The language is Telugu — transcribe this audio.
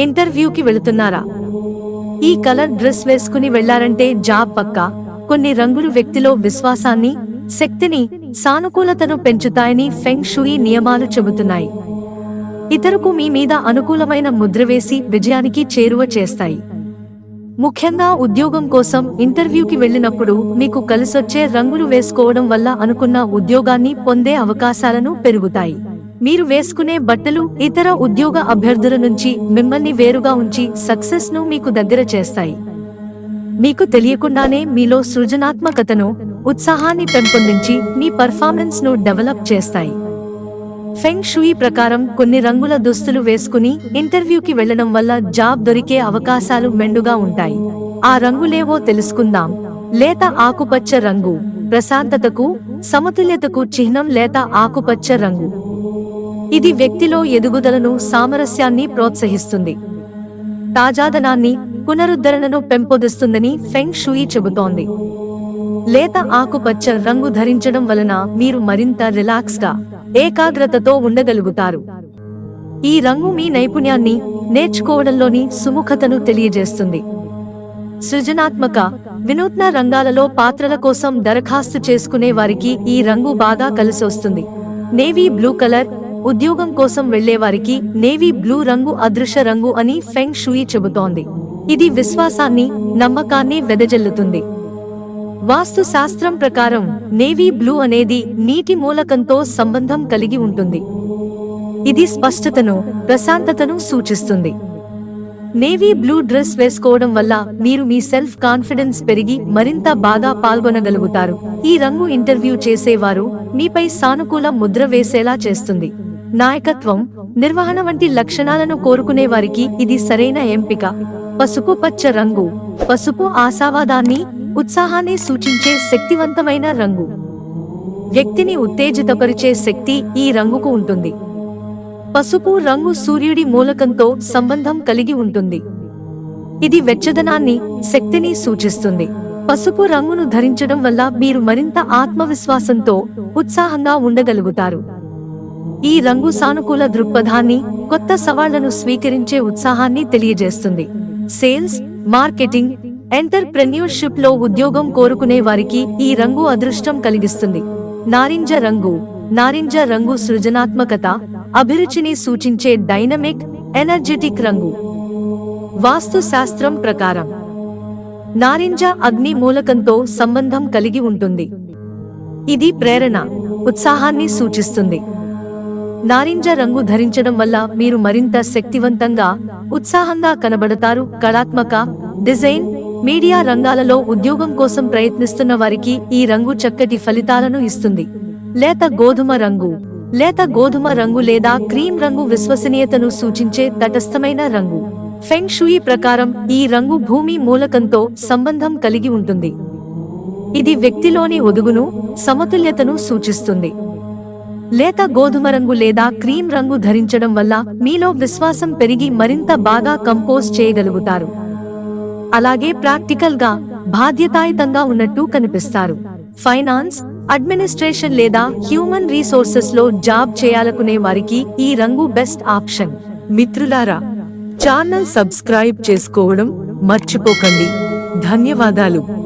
ఇంటర్వ్యూకి వెళుతున్నారా? ఈ కలర్ డ్రెస్ వేసుకుని వెళ్ళారంటే జాబ్ పక్కా? కొన్ని రంగులు వ్యక్తిలో విశ్వాసాన్ని శక్తిని సానుకూలతను పెంచుతాయని ఫెంగ్ షుయి నియమాలు చెబుతున్నాయి. ఇతరుకు మీ మీద అనుకూలమైన ముద్ర వేసి విజయానికి చేరువ చేస్తాయి. ముఖ్యంగా ఉద్యోగం కోసం ఇంటర్వ్యూకి వెళ్ళినప్పుడు మీకు కలిసొచ్చే రంగులు వేసుకోవడం వల్ల అనుకున్న ఉద్యోగాన్ని పొందే అవకాశాలను పెరుగుతాయి. మీరు వేసుకునే బట్టలు ఇతర ఉద్యోగ అభ్యర్థుల నుంచి మిమ్మల్ని వేరుగా ఉంచి సక్సెస్ను మీకు దగ్గర చేస్తాయి. మీకు తెలియకుండానే మీలో సృజనాత్మకతను ఉత్సాహాన్ని పెంపొందించి మీ పర్ఫార్మెన్స్ను డెవలప్ చేస్తాయి. ఫెంగ్ షుయి ప్రకారం కొన్ని రంగుల దుస్తులు వేసుకుని ఇంటర్వ్యూకి వెళ్ళడం వల్ల జాబ్ దొరికే అవకాశాలు మెండుగా ఉంటాయి. ఆ రంగులేవో తెలుసుకుందాం. లేత ఆకుపచ్చ రంగు ప్రశాంతతకు సమతుల్యతకు చిహ్నం లేత ఆకుపచ్చ రంగు. ఇది వ్యక్తిలో ఎదుగుదలను సామరస్యాన్ని ప్రోత్సహిస్తుంది. తాజాదనాన్ని పునరుద్ధరణను పెంపొందిస్తుందని ఫెంగ్ షుయి చెబుతోంది. లేత ఆకుపచ్చ రంగు ధరించడం వలన మీరు మరింత రిలాక్స్గా ఏకాగ్రతతో ఉండగలుగుతారు. ఈ రంగు మీ నైపుణ్యాన్ని నేర్చుకోవడంలోని సుముఖతను తెలియజేస్తుంది. సృజనాత్మక వినూత్న రంగాలలో పాత్రల కోసం దరఖాస్తు చేసుకునే వారికి ఈ రంగు బాగా కలిసొస్తుంది. నేవీ బ్లూ కలర్ ఉద్యోగం కోసం వెళ్ళేవారికి నేవీ బ్లూ రంగు అదృశ్య రంగు అని ఫెంగ్ షుయి చెబుతోంది. ఇది విశ్వాసాన్ని నమ్మకాన్ని వెదజల్లుతుంది. వాస్తు శాస్త్రం ప్రకారం నేవీ బ్లూ అనేది నీటి మూలకంతో సంబంధం కలిగి ఉంటుంది. ఇది స్పష్టతను ప్రశాంతతను సూచిస్తుంది. నేవీ బ్లూ డ్రెస్ వేసుకోవడం వల్ల మీరు మీ సెల్ఫ్ కాన్ఫిడెన్స్ పెరిగి మరింత బాగా పాల్గొనగలుగుతారు. ఈ రంగు ఇంటర్వ్యూ చేసేవారు మీపై సానుకూల ముద్ర వేసేలా చేస్తుంది. నాయకత్వం నిర్వహణ వంటి లక్షణాలను కోరుకునే వారికి ఇది సరైన ఎంపిక. పసుపు పచ్చ రంగు. పసుపు ఆశావాదాన్ని ఉత్సాహాన్ని సూచించే శక్తివంతమైన రంగు. వ్యక్తిని ఉత్తేజితపరిచే శక్తి ఈ రంగుకు ఉంటుంది. పసుపు రంగు సూర్యుడి మూలకంతో సంబంధం కలిగి ఉంటుంది. ఇది వెచ్చదనాన్ని శక్తిని సూచిస్తుంది. పసుపు రంగును ధరించడం వల్ల మీరు మరింత ఆత్మవిశ్వాసంతో ఉత్సాహంగా ఉండగలుగుతారు. ఈ రంగు సానుకూల దృక్పథాన్ని కొత్త సవాళ్ళను స్వీకరించే ఉత్సాహాన్ని తెలియజేస్తుంది. సేల్స్ మార్కెటింగ్ ఎంటర్ప్రెన్యూర్షిప్లో ఉద్యోగం కోరుకునే వారికి ఈ రంగు అదృష్టం కలిగిస్తుంది. నారింజ రంగు నారింజ రంగు సృజనాత్మకత అభిరుచిని సూచించే డైనమిక్ ఎనర్జెటిక్ రంగు. వాస్తు శాస్త్రం ప్రకారం నారింజ అగ్ని మూలకంతో సంబంధం కలిగి ఉంటుంది. ఇది ప్రేరణ ఉత్సాహాన్ని సూచిస్తుంది. నారింజ రంగు ధరించడం వల్ల మీరు మరింత శక్తివంతంగా ఉత్సాహంగా కనబడతారు. కళాత్మక డిజైన్ మీడియా రంగాలలో ఉద్యోగం కోసం ప్రయత్నిస్తున్న వారికి ఈ రంగు చక్కటి ఫలితాలను ఇస్తుంది. లేత గోధుమ రంగు. లేత గోధుమ రంగు లేదా క్రీమ్ రంగు విశ్వసనీయతను సూచించే తటస్థమైన రంగు. ఫెంగ్ షుయి ప్రకారం ఈ రంగు భూమి మూలకంతో సంబంధం కలిగి ఉంటుంది. ఇది వ్యక్తిలోని ఒదుగును సమతుల్యతను సూచిస్తుంది. లేత గోధుమ రంగు లేదా క్రీమ్ రంగు ధరించడం వల్ల మీలో విశ్వాసం పెరిగి మరింత బాగా కంపోజ్ చేయగలుగుతారు. అలాగే ప్రాక్టికల్గా బాధ్యతాయుతంగా ఉన్నట్టు కనిపిస్తారు. ఫైనాన్స్ అడ్మినిస్ట్రేషన్ లేదా హ్యూమన్ రీసోర్సెస్లో జాబ్ చేయాలనుకునే వారికి ఈ రంగు బెస్ట్ ఆప్షన్. మిత్రులారా ఛానల్ సబ్స్క్రైబ్ చేసుకోవడం మర్చిపోకండి. ధన్యవాదాలు.